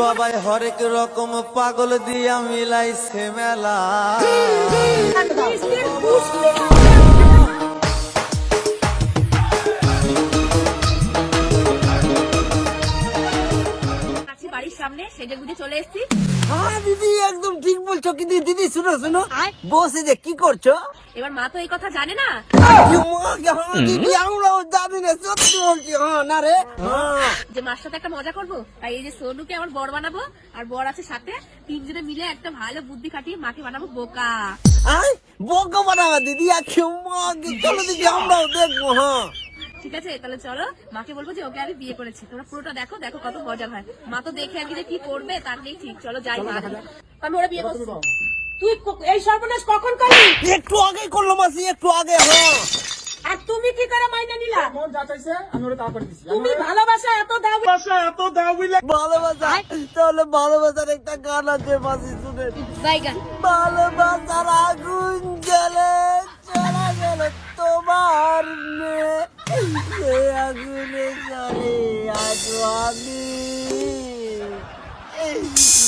বাবাই হরেক রকম পাগল দিয়া মিলাইছে মেলা। সামনে সেজে গুজে চলে এসেছি। হ্যাঁ দিদি একদম ঠিক বলছো কিন্তু দিদি শুনো শুনো। বসে যে কি করছ? এবার মা তো এই কথা জানে না। কি মা, হ্যাঁ, দিদি? আমরাও জানি না সত্যি বলছি হ্যাঁ না রে হ্যাঁ। যে মার সাথে একটা মজা করব? তাই এই যে সোনুকে আমার বর বানাবো আর বর আছে সাথে। তিনজনে মিলে একটা ভালো বুদ্ধি খাটিয়ে মাকে বানাবো বোকা। আয় বোকা বানাবা দিদি আর চলো দিদি আমরাও দেখব হ্যাঁ। ঠিক আছে? তাহলে চলো মাকে বলব যে ওকে আমি বিয়ে করেছি। তোমরা পুরোটা দেখো দেখো কত মজা হয়। মা তো দেখে একদিন কি করবে তার নেই ঠিক। চলো যাই মা। আমি ওরা বিয়ে করছি। তুই এই সর্বনাশ কখন করলি? একটু আগেই করল মাসি একটু আগে হ্যাঁ। আর তুমি কি করে মাইনে নিলা? মন যা চাইছে আমি ওটা তা করে দিছি। তুমি ভালোবাসা এত দাও এত দাও বুঝলে ভালোবাসা তাহলে ভালোবাসার একটা গান আছে মাসি শুনে ভালোবাসার আগুন জ্বলে চলা গেল তোমার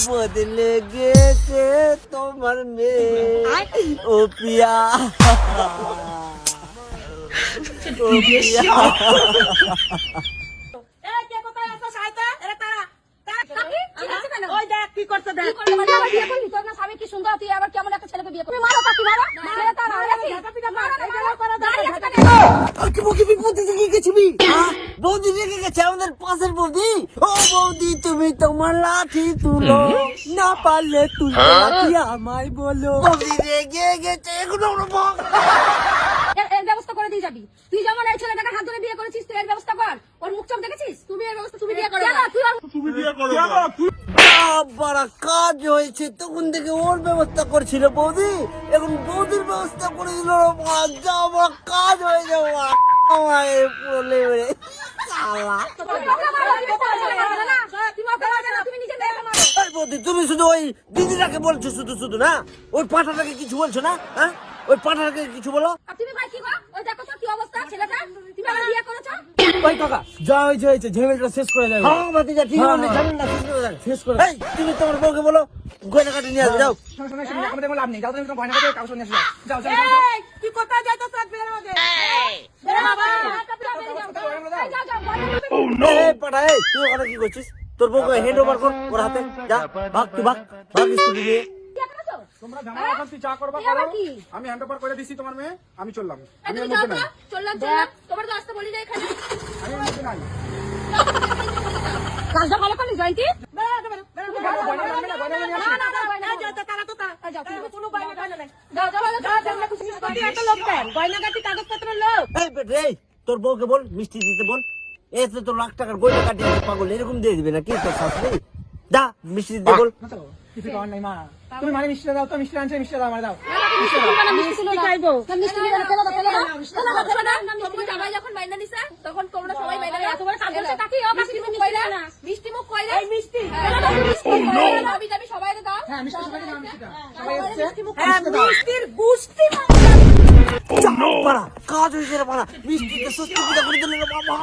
বদলে গেছে তোমার মেয়ে ও পিয়া ও পিয়া এই কে কাকি? ওই দেখ কি? মানে স্বামী সুন্দর, তুই আবার কেমন একটা ছেলেকে বিয়ে করলি? মারো কাকি, মারো। ছেলে তার। মারো না, মারো। দাঁড়িয়ে আছে কেন? আর বৌদি রেগে গেছে আমাদের পাশের বৌদি। ও বৌদি তুমি তোমার লাঠি তুলো। না পারলে তুলতে লাঠি আমায় বলো। বৌদি রেগে গেছে এগুলো এর এর ব্যবস্থা করে দিয়ে যাবি। তুই যেমন এই ছেলেটাকে হাত ধরে বিয়ে করেছিস তুই এর ব্যবস্থা কর। ওর মুখ চোখ দেখেছিস? তুমি এর ব্যবস্থা তুমি বিয়ে করো না। তুই ওর বড় কাজ হয়েছে তখন থেকে ওর ব্যবস্থা করছিল বৌদি। এখন বৌদির ব্যবস্থা করে দিল যা কাজ হয়ে যাব। আমায় বলে তুমি শুধু ওই দিদিটাকে বলছো শুধু শুধু না? ওই পাঠাটাকে কিছু বলছো না? হ্যাঁ? ওই পাঠাটাকে কিছু বলো। আর তুমি ভাই কি ওই দেখো তো কি অবস্থা ছেলেটা তুমি আবার বিয়ে করেছ ওই কাকা যা হয়েছে হয়েছে ঝেমেলটা শেষ করে যাবে। হ্যাঁ ঠিক হ্যাঁ, হ্যাঁ। না শেষ করে দেন। শেষ করে। এই তুমি তোমার বউকে বলো গয়না কাটে নিয়ে আসবে যাও। শোনো, শোনো, শোনো, আমাদের কোনো লাভ নেই। যাও তুমি গয়না কাটে কাগজ নিয়ে আসো, যাও। যাও যাও, যাও। কোথায় যাইতো সাথ বের হবে বেরো বাবা, হাতটা পুরো বেরিয়ে যাও। তুই ওখানে কি করছিস হ্যান্ড ওভার কর ওর হাতে যা ভাগ তুই ভাগ ভাগ স্কুটি দিয়ে তোমরা ঝামেলা যা করবা করো আমি হ্যান্ড ওভার করে দিছি তোমার মেয়ে আমি চললাম আমি নাই চললাম, চললাম। তোমার তো আসতে বলি না এখানে। আমি নাই কাজটা ভালো করলি, জয়ন্তী? তোর বউকে বল মিষ্টি দিতে বল এই তো লাখ টাকার গয়না কাটিয়ে পাগল এরকম দিয়ে দিবে না কি তোর শাশুড়ি যা মিষ্টি দিতে বল কিছু করার নাই মা তুমি মানে মিষ্টিটা দাও তো মিষ্টি আনছে মিষ্টি দাও আমার এত। হ্যাঁ হ্যাঁ মিষ্টির গুষ্টি পাড়া কাজ হয়েছে রে পাড়া মিষ্টিকে সত্যি পূজা করে দিলে রে বাবা